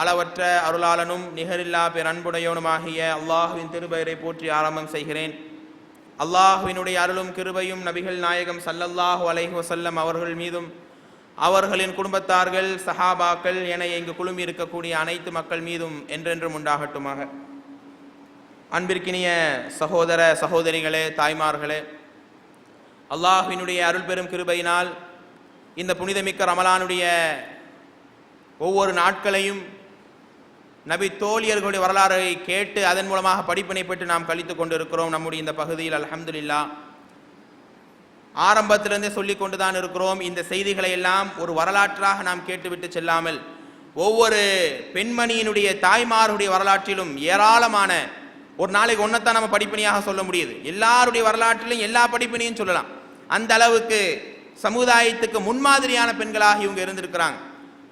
அளவற்ற அருளாளனும் நிகரில்லா பேர் அல்லாஹுவின் திருபெயரை போற்றி ஆரம்பம் செய்கிறேன். அல்லாஹுவினுடைய அருளும் கிருபையும் நபிகள் நாயகம் சல்லல்லாஹு அலைஹி வசல்லம் அவர்கள் மீதும் அவர்களின் குடும்பத்தார்கள் சஹாபாக்கள் என இங்கு குழுமி இருக்கக்கூடிய அனைத்து மக்கள் மீதும் என்றென்றும் உண்டாகட்டுமாக. அன்பிற்கினிய சகோதர சகோதரிகளே தாய்மார்களே அல்லாஹுவினுடைய அருள் பெரும் கிருபையினால் இந்த புனிதமிக்க ரமலானுடைய ஒவ்வொரு நாட்களையும் நபி தோழியர்களுடைய வரலாறை கேட்டு அதன் மூலமாக படிப்பினை பெற்று நாம் கழித்து கொண்டிருக்கிறோம் நம்முடைய இந்த பகுதியில் அல்ஹம்துலில்லா. ஆரம்பத்திலிருந்தே சொல்லிக் கொண்டு தான் இருக்கிறோம். இந்த செய்திகளை எல்லாம் ஒரு வரலாற்றாக நாம் கேட்டுவிட்டு செல்லாமல் ஒவ்வொரு பெண்மணியினுடைய தாய்மாருடைய வரலாற்றிலும் ஏராளமான ஒரு நாளைக்கு ஒன்றைத்தான் நம்ம படிப்பினையாக சொல்ல முடியுது. எல்லாருடைய வரலாற்றிலும் எல்லா படிப்பினையும் சொல்லலாம். அந்த அளவுக்கு சமுதாயத்துக்கு முன்மாதிரியான பெண்களாக இவங்க இருந்திருக்கிறாங்க.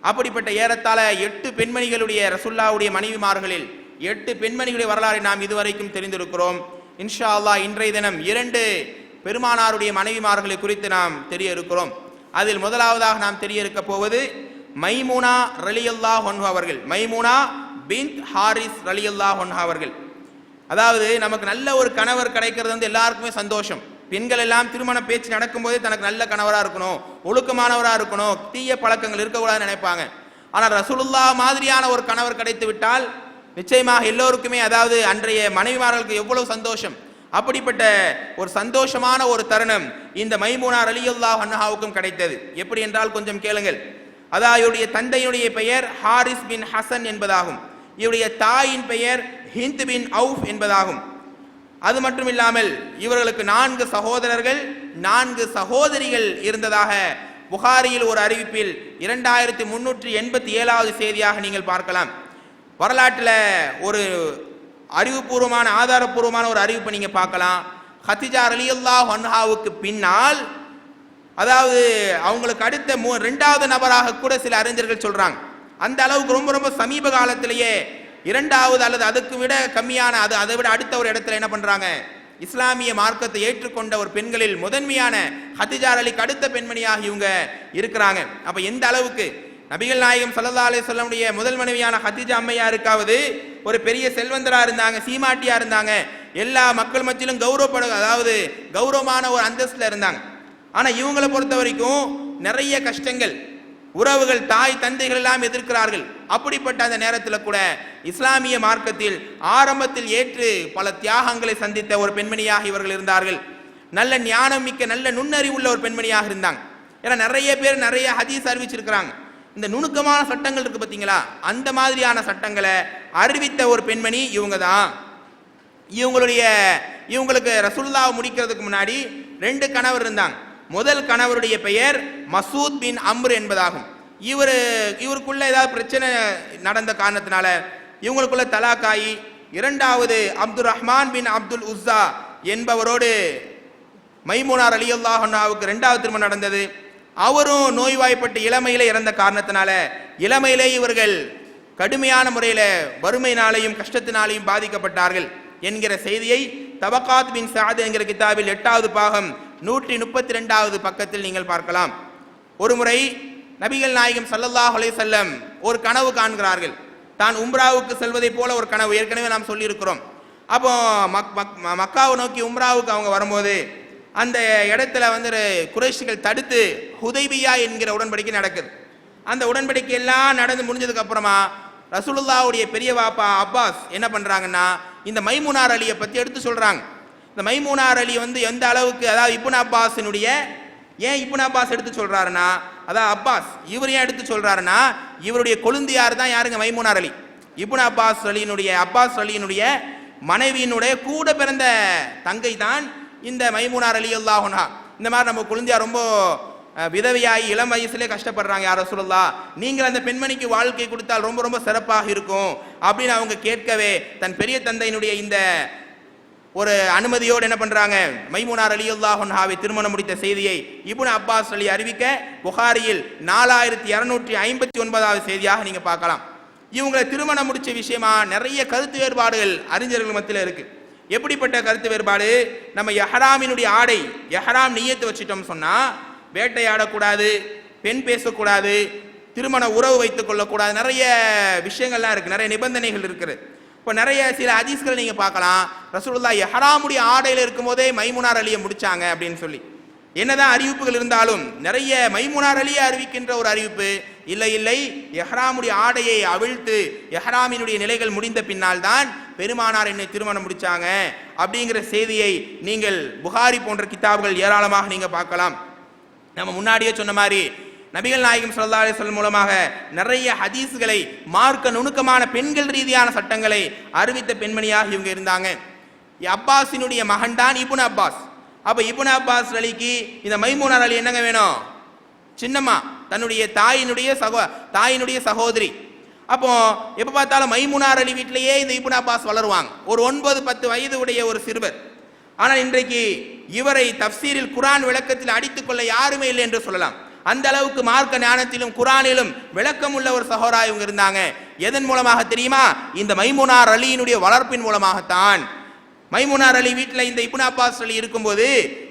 அப்படிப்பட்ட ஏறத்தாழ எட்டு பெண்மணிகளுடைய ரசுல்லாவுடைய மனைவிமார்களில் எட்டு பெண்மணிகளுடைய வரலாறை நாம் இதுவரைக்கும் தெரிந்திருக்கிறோம். இன்ஷா அல்லாஹ் இன்றைய தினம் இரண்டு பெருமானாருடைய மனைவிமார்களை குறித்து நாம் தெரிய இருக்கிறோம் அதில் முதலாவதாக நாம் தெரிய இருக்க போவது மைமூனா ரலியல்லா ஹொன்ஹா அவர்கள். மைமூனா பின் ஹாரிஸ் ரலியல்லா ஹொன்ஹா அவர்கள். அதாவது நமக்கு நல்ல ஒரு கணவர் கிடைக்கிறது வந்து எல்லாருக்குமே சந்தோஷம். பெண்கள் எல்லாம் திருமண பேச்சு நடக்கும்போதே தனக்கு நல்ல கணவராக இருக்கணும் ஒழுக்கமானவராக இருக்கணும் தீய பழக்கங்கள் இருக்கக்கூடாதுன்னு நினைப்பாங்க. ஆனால் ரசூலுல்லா மாதிரியான ஒரு கணவர் கிடைத்து விட்டால் நிச்சயமாக எல்லோருக்குமே அதாவது அன்றைய மனைவிமார்களுக்கு எவ்வளவு சந்தோஷம். அப்படிப்பட்ட ஒரு சந்தோஷமான ஒரு தருணம் இந்த மைமூனார் அலியுல்லா அன்னஹாவுக்கும் கிடைத்தது. எப்படி என்றால் கொஞ்சம் கேளுங்கள். அதாவது இவருடைய தந்தையுடைய பெயர் ஹாரிஸ் பின் ஹசன் என்பதாகும். இவருடைய தாயின் பெயர் ஹிந்த் பின் அவுஃப் என்பதாகும். அது மட்டும் இல்லாமல் இவர்களுக்கு நான்கு சகோதரர்கள் நான்கு சகோதரிகள் இருந்ததாக புகாரியில் ஒரு அறிவிப்பில் இரண்டாயிரத்தி முன்னூற்றி எண்பத்தி ஏழாவது செய்தியாக நீங்கள் பார்க்கலாம். வரலாற்றில் ஒரு அறிவுபூர்வமான ஆதாரபூர்வமான ஒரு அறிவிப்பை நீங்கள் பார்க்கலாம். ஹத்திஜா அலியுல்லா ஹன்ஹாவுக்கு பின்னால் அதாவது அவங்களுக்கு அடுத்த மூ ரெண்டாவது நபராக கூட சில அறிஞர்கள் சொல்கிறாங்க அந்த அளவுக்கு ரொம்ப ரொம்ப சமீப காலத்திலேயே இரண்டாவது அல்லது அதுக்கு விட கம்மியான அது அதை விட அடுத்த ஒரு இடத்துல என்ன பண்றாங்க? இஸ்லாமிய மார்க்கத்தை ஏற்றுக்கொண்ட ஒரு பெண்களில் முதன்மையான ஹத்திஜார் அலிக்கு அடுத்த பெண்மணியாக இவங்க இருக்கிறாங்க. அப்ப எந்த அளவுக்கு? நபிகள் நாயகம் சல்லா அலி சொல்லமுடைய முதல் மனைவியான ஹத்திஜா அம்மையாருக்காவது ஒரு பெரிய செல்வந்தரா இருந்தாங்க சீமாட்டியா இருந்தாங்க எல்லா மக்கள் மத்தியிலும் கௌரவப்பட அதாவது கௌரவமான ஒரு அந்தஸ்துல இருந்தாங்க. ஆனா இவங்களை பொறுத்த வரைக்கும் நிறைய கஷ்டங்கள் உறவுகள் தாய் தந்தைகள் எல்லாம் எதிர்க்கிறார்கள். அப்படிப்பட்ட அந்த நேரத்தில் கூட இஸ்லாமிய மார்க்கத்தில் ஆரம்பத்தில் ஏற்று பல தியாகங்களை சந்தித்த ஒரு பெண்மணியாக இவர்கள் இருந்தார்கள். நல்ல ஞானம் மிக்க நல்ல நுண்ணறிவு உள்ள ஒரு பெண்மணியாக இருந்தாங்க. ஏன்னா நிறைய பேர் நிறைய ஹதீஸ் அறிவிச்சிருக்கிறாங்க. இந்த நுணுக்கமான சட்டங்கள் இருக்கு பார்த்தீங்களா அந்த மாதிரியான சட்டங்களை அறிவித்த ஒரு பெண்மணி இவங்க தான் இவங்களுடைய இவங்களுக்கு ரசுல்லாவை முடிக்கிறதுக்கு முன்னாடி ரெண்டு கணவர் இருந்தாங்க. முதல் கணவருடைய பெயர் மசூத் பின் அம்ரு என்பதாகும். இவர் இவருக்குள்ள ஏதாவது பிரச்சனை நடந்த காரணத்தினால இவங்களுக்குள்ள தலாக்காயி இரண்டாவது அப்துல் ரஹ்மான் பின் அப்துல் உஸ்ஸா என்பவரோடு மைமூனார் அலி அல்லாஹாவுக்கு ரெண்டாவது திருமணம் நடந்தது. அவரும் நோய்வாய்ப்பட்டு இளமையிலே இறந்த காரணத்தினால இளமையிலே இவர்கள் கடுமையான முறையில் வறுமையினாலேயும் கஷ்டத்தினாலேயும் பாதிக்கப்பட்டார்கள் என்கிற செய்தியை தபகாத் பின் சாத் என்கிற கிதாபில் எட்டாவது பாகம் நூற்றி முப்பத்தி ரெண்டாவது பக்கத்தில் நீங்கள் பார்க்கலாம். ஒருமுறை நபிகள் நாயகம் சல்லல்லாஹ் அலைஹி செல்லம் ஒரு கனவு காண்கிறார்கள். தான் உம்ராவுக்கு செல்வதைப் போல ஒரு கனவு ஏற்கனவே நாம் சொல்லியிருக்கிறோம். அப்போ மக் மக் மக்காவை நோக்கி உம்ராவுக்கு அவங்க வரும்போது அந்த இடத்துல வந்து குறைஷிகள் தடுத்து ஹுதைபியா என்கிற உடன்படிக்கை நடக்குது. அந்த உடன்படிக்கை எல்லாம் நடந்து முடிஞ்சதுக்கு அப்புறமா ரசூலுல்லாவுடைய பெரிய பாப்பா அப்பாஸ் என்ன பண்ணுறாங்கன்னா இந்த மைமுனார் அலியை பற்றி எடுத்து சொல்கிறாங்க இந்த மைமுனார் அலி வந்து எந்த அளவுக்கு அதாவது இப்னு அப்பாஸினுடைய ஏன் இப்னு அப்பாஸ் எடுத்து சொல்கிறாருன்னா அதான் அப்பாஸ் இவர் ஏன் எடுத்து சொல்கிறாருன்னா இவருடைய கொழுந்தியார் தான் யாருங்க? மைமுனார் அலி. இப்னு அப்பாஸ் அலியினுடைய அப்பாஸ் அலியினுடைய மனைவியினுடைய கூட பிறந்த தங்கை தான் இந்த மைமுனார் அலி அல்லாஹுனா இந்த மாதிரி நம்ம குழந்தையா ரொம்ப விதவையாகி இளம் வயசுலேயே கஷ்டப்படுறாங்க. யார சொல்லலா நீங்கள் அந்த பெண்மணிக்கு வாழ்க்கை கொடுத்தால் ரொம்ப ரொம்ப சிறப்பாக இருக்கும் அப்படின்னு அவங்க கேட்கவே தன் பெரிய தந்தையினுடைய இந்த ஒரு அனுமதியோடு என்ன பண்ணுறாங்க மைமுனார் அலி அல்லாஹாவை திருமணம் முடித்த செய்தியை இபுன் அப்பாஸ் அலி அறிவிக்க புகாரியில் நாலாயிரத்தி இரநூற்றி ஐம்பத்தி ஒன்பதாவது செய்தியாக நீங்கள் பார்க்கலாம். இவங்களை திருமணம் முடித்த விஷயமா நிறைய கருத்து வேறுபாடுகள் அறிஞர்கள் மத்தியில் இருக்குது எப்படிப்பட்ட கருத்து வேறுபாடு? நம்ம எஹராமினுடைய ஆடை எஹராம் நீயத்து வச்சிட்டோம் சொன்னால் வேட்டையாடக்கூடாது பெண் பேசக்கூடாது திருமண உறவு வைத்துக் கொள்ளக்கூடாது நிறைய விஷயங்கள்லாம் இருக்குது நிறைய நிபந்தனைகள் இருக்குது. இப்போ நிறைய சில ஹதீஸ்களை நீங்கள் பார்க்கலாம். ரசூலுல்லாஹ் எஹராமுடைய ஆடையில் இருக்கும்போதே மைமுனார் அலியை முடிச்சாங்க அப்படின்னு சொல்லி. என்னதான் அறிவிப்புகள் இருந்தாலும் நிறைய மைமுனார் அலியை அறிவிக்கின்ற ஒரு அறிவிப்பு இல்லை இல்லை எஹ்ராமுடைய ஆடையை அவிழ்த்து எஹ்ராமினுடைய நிலைகள் முடிந்த பின்னால் தான் பெருமானார் என்னை திருமணம் முடித்தாங்க அப்படிங்கிற செய்தியை நீங்கள் புகாரி போன்ற கிதாபுகள் ஏராளமாக நீங்கள் பார்க்கலாம். நம்ம முன்னாடியே சொன்ன மாதிரி நபிகள் நாயகம் ஸல்லல்லாஹு அலிஸ்வல் மூலமாக நிறைய ஹதீஸ்களை மார்க்க நுணுக்கமான பெண்கள் ரீதியான சட்டங்களை அறிவித்த பெண்மணியாக இவங்க இருந்தாங்க. அப்பாஸினுடைய மகன் தான் இபுன் அப்பாஸ். அப்போ இபுன் அப்பாஸ் அலிக்கு இந்த மைமூனார் அலி என்னங்க வேணும்? சின்னம்மா தன்னுடைய தாயினுடைய சகோ தாயினுடைய சகோதரி. அப்போ எப்போ பார்த்தாலும் மைமுனார் அலி வீட்டிலேயே இந்த இபுன் அப்பாஸ் வளருவாங்க. ஒரு ஒன்பது பத்து வயது உடைய ஒரு சிறுவர். ஆனால் இன்றைக்கு இவரை தப்சீரில் குரான் விளக்கத்தில் அடித்துக்கொள்ள யாருமே இல்லை என்று சொல்லலாம். அந்த அளவுக்கு மார்க்க ஞானத்திலும் குரானிலும் விளக்கம் உள்ள ஒரு சகோதரா இவங்க இருந்தாங்க. எதன் மூலமாக தெரியுமா? இந்த மைமுனார் அலியினுடைய வளர்ப்பின் மூலமாகத்தான். மைமுனார் அலி வீட்டில் இந்த இபுனா அப்பாஸ் அலி இருக்கும்போது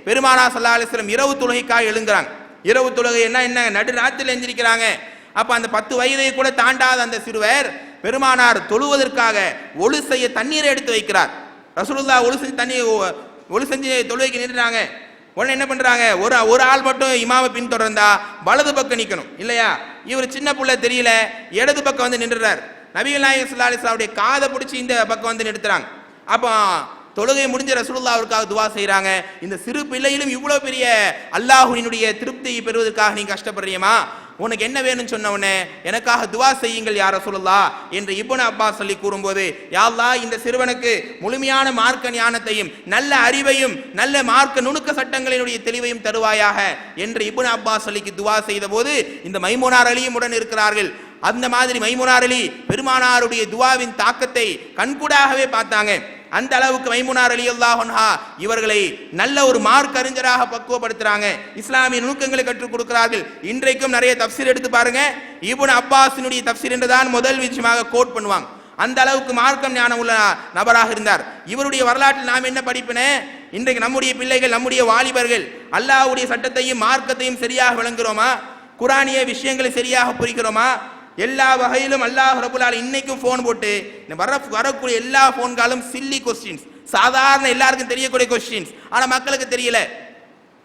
பெருமானா சல்லா அலிஸ்லம் இரவு தொழுகைக்காக எழுங்குறாங்க. இரவு தொழுகை என்ன என்ன? நடு ராத்திரில எந்திரிக்கிறாங்க. அப்போ அந்த பத்து வயதை கூட தாண்டாத அந்த சிறுவர் பெருமானார் தொழுவதற்காக ஒழு செய்ய தண்ணீரை எடுத்து வைக்கிறார். ரசூலுல்லா ஒழு செஞ்சு தண்ணி ஒழு செஞ்சு தொழுகைக்கு நின்றுறாங்க உடனே என்ன பண்ணுறாங்க ஒரு ஒரு ஆள் மட்டும் இமாவை பின்தொடர்ந்தா வலது பக்கம் நிற்கணும் இல்லையா? இவர் சின்ன பிள்ளை தெரியல இடது பக்கம் வந்து நின்றுறார் நபிகள் நாயகம் சுல்லா அலிஸ்லாவுடைய காதை பிடிச்சி இந்த பக்கம் வந்து நிறுத்துறாங்க. அப்போ தொழுகை முடிஞ்ச ரசூலுல்லாஹ் அவருக்காக துவா செய்கிறாங்க இந்த சிறு பிள்ளையிலும் இவ்வளோ பெரிய அல்லாஹுனினுடைய திருப்தியை பெறுவதற்காக நீங்கள் கஷ்டப்படுறீமா உனக்கு என்ன வேணும்னு சொன்ன உடனே எனக்காக துவா செய்யுங்கள் யார சொல்லலா என்று இபுன் அப்பாஸ் சொல்லி கூறும்போது யாழ்லா இந்த சிறுவனுக்கு முழுமையான மார்க்க ஞானத்தையும் நல்ல அறிவையும் நல்ல மார்க்க நுணுக்க சட்டங்களினுடைய தெளிவையும் தருவாயாக என்று இபுன் அப்பாஸ் அலிக்கு துவா செய்த போது இந்த மைமோனார் அலியும் உடன் இருக்கிறார்கள். அந்த மாதிரி மைமுனார் அலி பெருமானாருடைய துவாவின் தாக்கத்தை கண்கூடாகவே பார்த்தாங்க. அந்த அளவுக்கு மைமுனார் அலி அல்லாஹா இவர்களை நல்ல ஒரு மார்க் அறிஞராக பக்குவப்படுத்துறாங்க. இஸ்லாமிய நுணுக்கங்களை கற்றுக் கொடுக்கிறார்கள். இன்றைக்கும் நிறைய தப்சீர் எடுத்து பாருங்க. இபுன் அப்பாஸினுடைய தப்சீர் என்றுதான் முதல் விஷயமாக கோட் பண்ணுவாங்க. அந்த அளவுக்கு மார்க்கம் ஞானம் உள்ள நபராக இருந்தார். இவருடைய வரலாற்றில் நாம் என்ன படிப்பினே? இன்றைக்கு நம்முடைய பிள்ளைகள் நம்முடைய வாலிபர்கள் அல்லாஹ்வுடைய சட்டத்தையும் மார்க்கத்தையும் சரியாக விளங்குறோமா? குரானிய விஷயங்களை சரியாக புரிக்கிறோமா எல்லா வகையிலும் அல்லாஹ் ரபுல்லால் இன்னைக்கும் ஃபோன் போட்டு வர வரக்கூடிய எல்லா ஃபோன் காலும் சில்லி கொஸ்டின்ஸ் சாதாரண எல்லாருக்கும் தெரியக்கூடிய கொஸ்டின்ஸ் ஆனால் மக்களுக்கு தெரியல.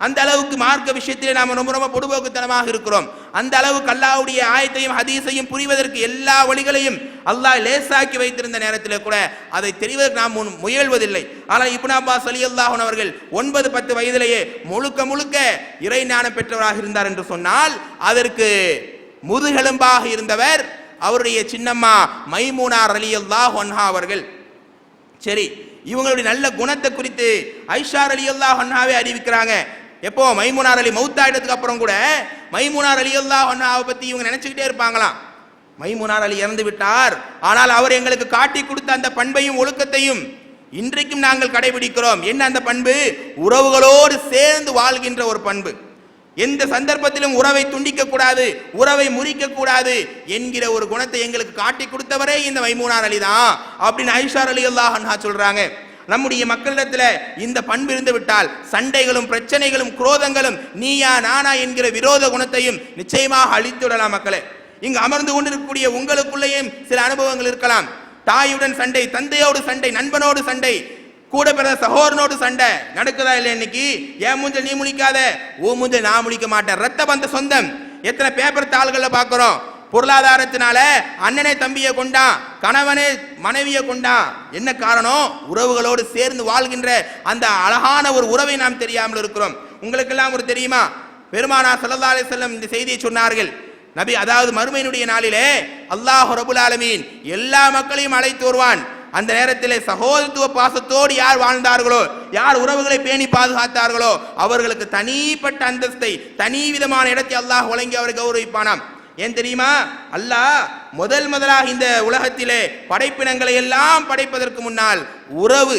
அந்த அளவுக்கு மார்க்க விஷயத்திலே நாம் ரொம்ப ரொம்ப பொடுபோக்குத்தனமாக இருக்கிறோம். அந்த அளவுக்கு அல்லாவுடைய ஆயத்தையும் ஹதீஸையும் புரிவதற்கு எல்லா வழிகளையும் அல்லாஹ் லேசாக்கி வைத்திருந்த நேரத்தில் கூட அதை தெரிவதற்கு நாம் முன் முயல்வதில்லை. ஆனால் இப்னு அப்பாஸ் அலி அல்லாஹன் அவர்கள் ஒன்பது பத்து வயதிலேயே முழுக்க முழுக்க இறை ஞானம் பெற்றவராக இருந்தார் என்று சொன்னால் அதற்கு முதுகெலும்பாக இருந்தவர் அவருடைய சின்னம்மா மைமூனார் அலி அல்லாஹ் அவர்கள். சரி இவங்களுடைய நல்ல குணத்தை குறித்து ஐஷார் அலி அல்லாஹ் ஒன்ஹாவே அறிவிக்கிறாங்க. எப்போ? மைமுனார் அலி மௌத்தாயிட்டதுக்கு அப்புறம் கூட மைமுனார் அலி அல்லாஹ் ஒன்ஹாவை பத்தி இவங்க நினைச்சுக்கிட்டே இருப்பாங்களாம். மைமுனார் அலி இறந்து விட்டார். ஆனால் அவர் எங்களுக்கு காட்டி கொடுத்த அந்த பண்பையும் ஒழுக்கத்தையும் இன்றைக்கும் நாங்கள் கடைபிடிக்கிறோம். என்ன அந்த பண்பு? உறவுகளோடு சேர்ந்து வாழ்கின்ற ஒரு பண்பு. எந்த சந்தர்ப்பத்திலும் உறவை துண்டிக்க கூடாது உறவை முறிக்க கூடாது என்கிற ஒரு குணத்தை எங்களுக்கு காட்டி கொடுத்தவரே இந்த மைமூனார் அலி தான் அப்படின்னு ஐஷார் அலி அல்லாஹ் சொல்றாங்க. நம்முடைய மக்களிடத்துல இந்த பண்பு இருந்து விட்டால் சண்டைகளும் பிரச்சனைகளும் குரோதங்களும் நீயா நானா என்கிற விரோத குணத்தையும் நிச்சயமாக அழித்துவிடலாம் மக்களே. இங்கு அமர்ந்து கொண்டிருக்கக்கூடிய உங்களுக்குள்ளேயும் சில அனுபவங்கள் இருக்கலாம். தாயுடன் சண்டை தந்தையோடு சண்டை நண்பனோடு சண்டை கூட பிறந்த சகோதரனோடு சண்டை நடக்குதா இல்லை இன்னைக்கு? என் மூஞ்சல் நீ முழிக்காத? ஓ மூஞ்சல் நான் முழிக்க மாட்டேன். ரத்த பந்த சொந்தம். எத்தனை பேப்பர் தாள்களை பார்க்குறோம். பொருளாதாரத்தினால அண்ணனே தம்பியை கொண்டான். கணவனே மனைவியை கொண்டான். என்ன காரணம்? உறவுகளோடு சேர்ந்து வாழ்கின்ற அந்த அழகான ஒரு உறவை நாம் தெரியாமல் இருக்கிறோம். உங்களுக்கெல்லாம் ஒரு தெரியுமா? பெருமானா சல்லா அலி செல்லம் இந்த செய்தியை சொன்னார்கள். நபி அதாவது மறுமையினுடைய நாளிலே அல்லாஹ் ரபுல் ஆலமீன் எல்லா மக்களையும் அழைத்து வருவான். அந்த நேரத்தில் சகோதரத்துவ பாசத்தோடு யார் வாழ்ந்தார்களோ யார் உறவுகளை பேணி பாதுகாத்தார்களோ அவர்களுக்கு தனிப்பட்ட அந்தஸ்தை தனி விதமான இடத்தை அல்லாஹ் வழங்கி அவரை கௌரவிப்பானாம். ஏன் தெரியுமா? அல்லாஹ் முதல் முதலாக இந்த உலகத்திலே படைப்பினங்களை எல்லாம் படைப்பதற்கு முன்னால் உறவு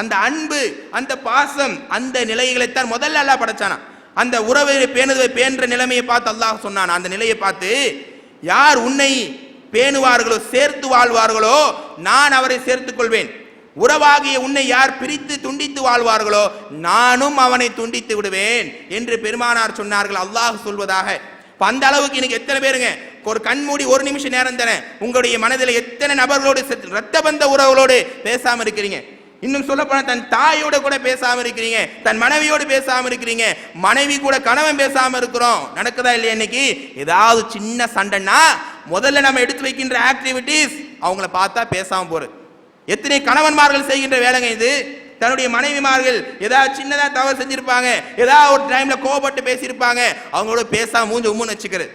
அந்த அன்பு அந்த பாசம் அந்த நிலைகளைத்தான் முதல்ல அல்லாஹ் படைச்சானா அந்த உறவை பேணுதை பேன்ற நிலைமையை பார்த்து அல்லாஹ் சொன்னான். அந்த நிலையை பார்த்து யார் உன்னை பேணுவார்களோ சேர்த்து வாழ்வார்களோ நான் அவரை சேர்த்துக் கொள்வேன் உறவாகிய உன்னை யார் பிரித்து துண்டித்து வாழ்வார்களோ நானும் அவனை துண்டித்து விடுவேன் என்று பெருமானார் சொன்னார்கள். அல்லாஹ் சொல்வதாக. அந்த அளவுக்கு இன்னைக்கு எத்தனை பேருங்க? ஒரு கண்மூடி ஒரு நிமிஷம் நேரம் தரேன் உங்களுடைய மனதில் எத்தனை நபர்களோடு ரத்த பந்த உறவுகளோடு பேசாம இருக்கிறீங்க? இன்னும் சொல்ல போனா தன் தாயோட கூட பேசாம இருக்கிறீங்க தன் மனைவியோடு பேசாம இருக்கிறீங்க மனைவி கூட கணவன் பேசாம இருக்கிறோம். நடக்குதா இல்லையா இன்னைக்கு? ஏதாவது சின்ன சண்டைன்னா முதல்ல நம்ம எடுத்து வைக்கின்ற ஆக்டிவிட்டீஸ் அவங்கள பார்த்தா பேசாமல் போகிறது எத்தனை கணவன்மார்கள் செய்கின்ற வேலைங்க இது? தன்னுடைய மனைவிமார்கள் ஏதாவது சின்னதாக தவறு செஞ்சிருப்பாங்க. ஏதாவது ஒரு டைமில் கோபப்பட்டு பேசியிருப்பாங்க. அவங்களோட பேசாம மூஞ்சி உம்முன்னு வச்சுக்கிறது.